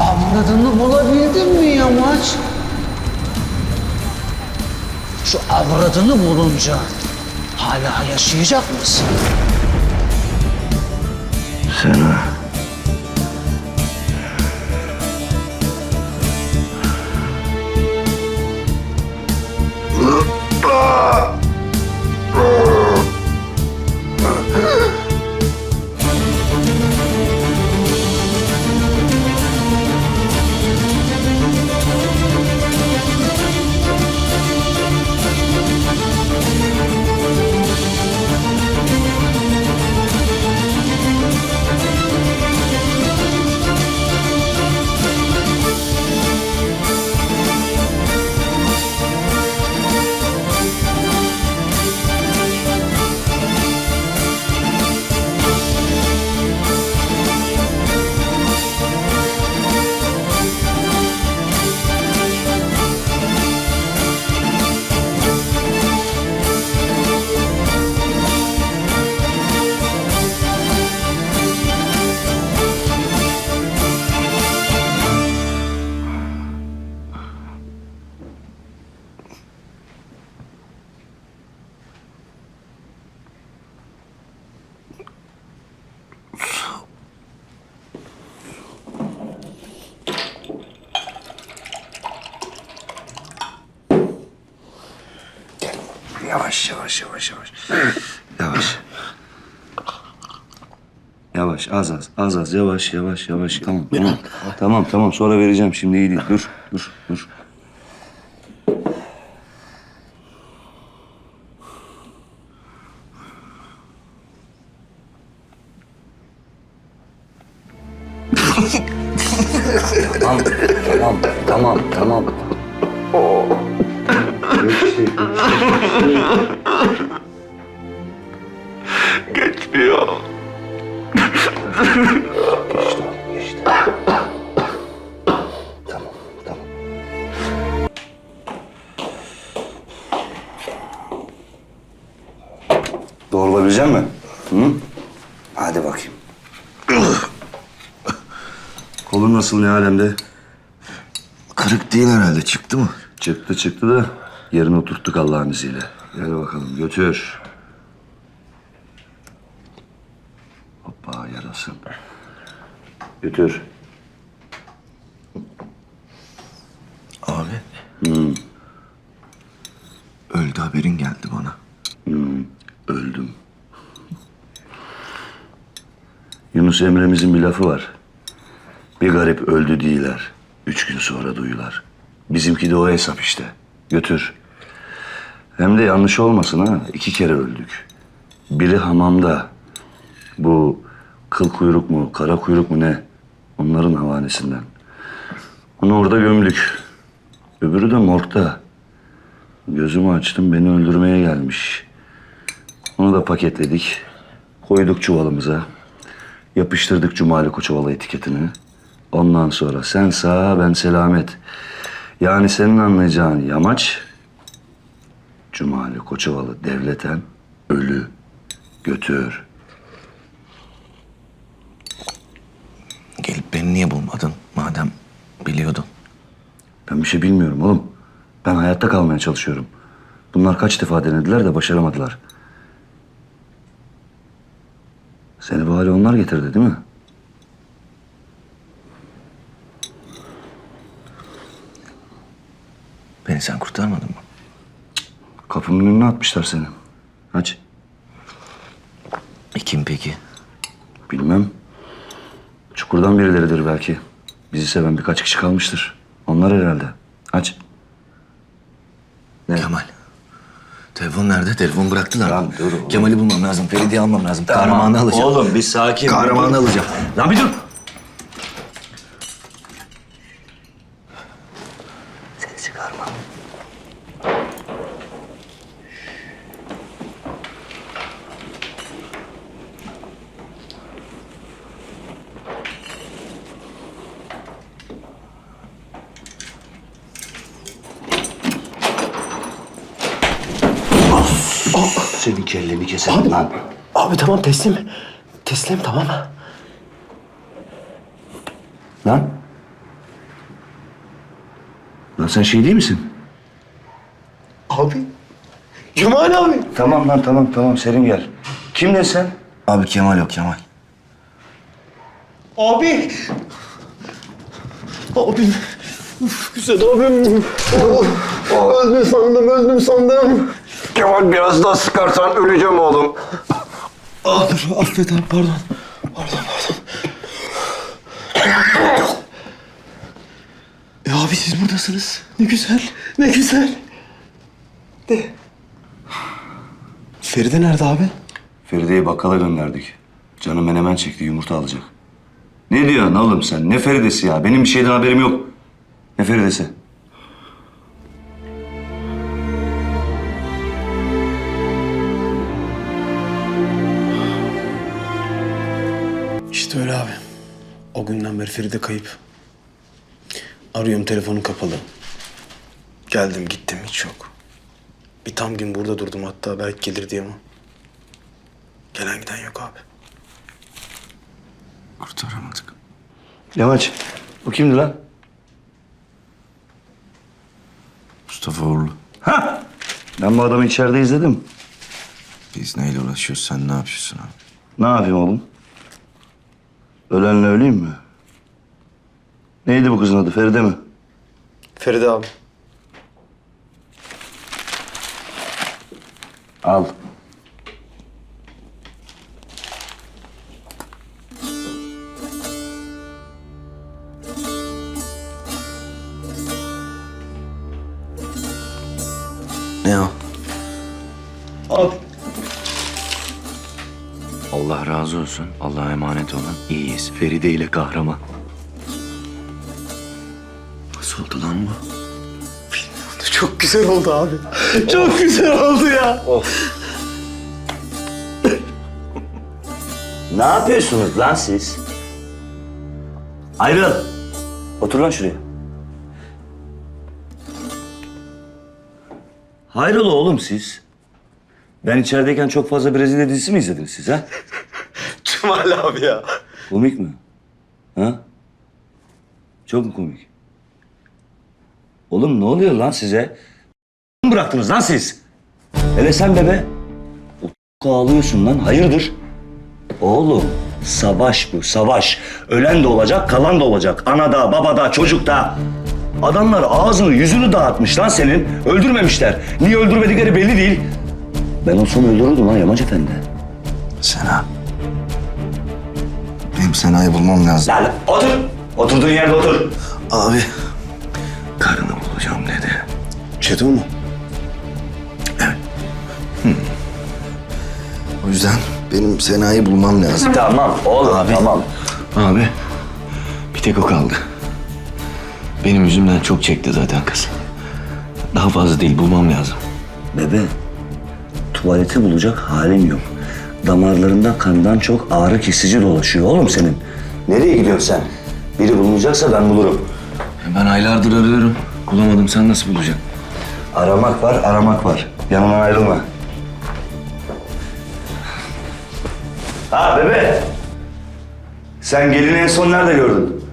Avradını bulabildin mi Yamaç? Şu avradını bulunca hala yaşayacak mısın? Gel. Yavaş yavaş yavaş yavaş. yavaş. Yavaş az az az az. Yavaş yavaş yavaş. Tamam tamam. Tamam tamam. Sonra vereceğim şimdi. İyi değil. Dur dur dur. Tamam tamam tamam tamam. Geçti. Geçmiyor. Geçti, geçti. Tamam, tamam. Doğrulabilecek misin? Hı? Hadi bakayım. Kolun nasıl ne alemde? Kırık değil herhalde. Çıktı mı? Çıktı çıktı da yerine oturttuk Allah'ın izniyle. Gel bakalım götür. Hoppa yarasın. Götür. Abi. Öldü haberin geldi bana. Öldüm. Yunus Emre'mizin bir lafı var. Bir garip öldü değiller. Üç gün sonra duyular. Bizimki de o hesap işte. Götür. Hem de yanlış olmasın ha. iki kere öldük. Biri hamamda. Bu kıl kuyruk mu, kara kuyruk mu ne? Onların havanesinden. Onu orada gömdük. Öbürü de morgda. Gözümü açtım beni öldürmeye gelmiş. Onu da paketledik. Koyduk çuvalımıza. Yapıştırdık Cumali Koçovalı etiketini. Ondan sonra sen sağ ben selamet. Yani senin anlayacağın yamaç Cumali Koçovalı devleten ölü götür. Gelip beni niye bulmadın madem biliyordun? Ben bir şey bilmiyorum oğlum. Ben hayatta kalmaya çalışıyorum. Bunlar kaç defa denediler de başaramadılar. Seni bu hale onlar getirdi değil mi? Beni sen kurtarmadın mı? Kapımın önüne atmışlar seni. Aç. E kim peki? Bilmem. Çukurdan birileridir belki. Bizi seven birkaç kişi kalmıştır. Onlar herhalde. Aç. Ne? Kemal. Telefon nerede? Telefon bıraktılar. Lan dur oğlum. Kemal'i bulmam lazım. Feride'yi almam lazım. Kahramanı alacağım. Oğlum bir sakin. Kahramanı alacağım. Lan bir dur. Seni çıkarmam. Senin kelleni keserim lan. Abi tamam teslim. Teslim tamam. Lan Lan sen şey değil misin? Abi. Cemal abi. Tamam lan tamam tamam Serin gel. Kimle sen? Abi Kemal yok Kemal. Abi. Abim. Uf, güzel abim. Oh, oh, öldüm sandım, öldüm sandım. Kemal biraz daha sıkarsan öleceğim oğlum. Abi affet abi pardon. Pardon pardon. E abi siz buradasınız. Ne güzel. Ne güzel. De. Feride nerede abi? Feride'yi bakkala gönderdik. Canı menemen çekti yumurta alacak. Ne diyorsun oğlum sen? Ne Feride'si ya? Benim bir şeyden haberim yok. Ne Feride'si? İşte öyle abi. O günden beri Feride kayıp. Arıyorum telefonu kapalı. Geldim gittim hiç yok. Bir tam gün burada durdum hatta belki gelir diye ama. Gelen giden yok abi. Kurtaramadık. Yamaç. O kimdi lan? Mustafa Uğurlu. Ha! Ben bu adamı içeride izledim. Biz neyle uğraşıyoruz sen ne yapıyorsun abi? Ne yapayım oğlum? Ölenle öleyim mi? Neydi bu kızın adı? Feride mi? Feride abi. Al. Ne o? Abi. Allah razı olsun. Allah'a emanet olun. İyiyiz. Feride ile kahraman. Nasıl oldu lan bu? Çok güzel oldu abi. Çok güzel oldu ya. Ne yapıyorsunuz lan siz? Ayrıl. Otur lan şuraya. Hayrola oğlum siz? Ben içerideyken çok fazla Brezilya dizisi mi izlediniz siz ha? Cemal abi ya. Komik mi? Ha? Çok mu komik? Oğlum ne oluyor lan size? mı bıraktınız lan siz? Hele sen bebe. O ağlıyorsun lan hayırdır? Oğlum savaş bu savaş. Ölen de olacak kalan da olacak. Anada babada çocukta. Adamlar ağzını yüzünü dağıtmış lan senin. Öldürmemişler. Niye öldürmedikleri belli değil. Ben olsam öldürürdüm lan Yamaç Efendi. Sena. Benim Sena'yı bulmam lazım. Lan otur. Oturduğun yerde otur. Abi. Karını bulacağım dedi. Çeto mu? O yüzden benim Sena'yı bulmam lazım. Tamam oğlum Abi. tamam. Abi. Bir tek o kaldı. Benim yüzümden çok çekti zaten kız. Daha fazla değil bulmam lazım. Bebe, tuvaleti bulacak halim yok. Damarlarında kandan çok ağrı kesici dolaşıyor oğlum senin. Nereye gidiyorsun sen? Biri bulunacaksa ben bulurum. Ben aylardır arıyorum. Bulamadım sen nasıl bulacaksın? Aramak var, aramak var. Yanından ayrılma. Ha bebe. Sen gelini en son nerede gördün?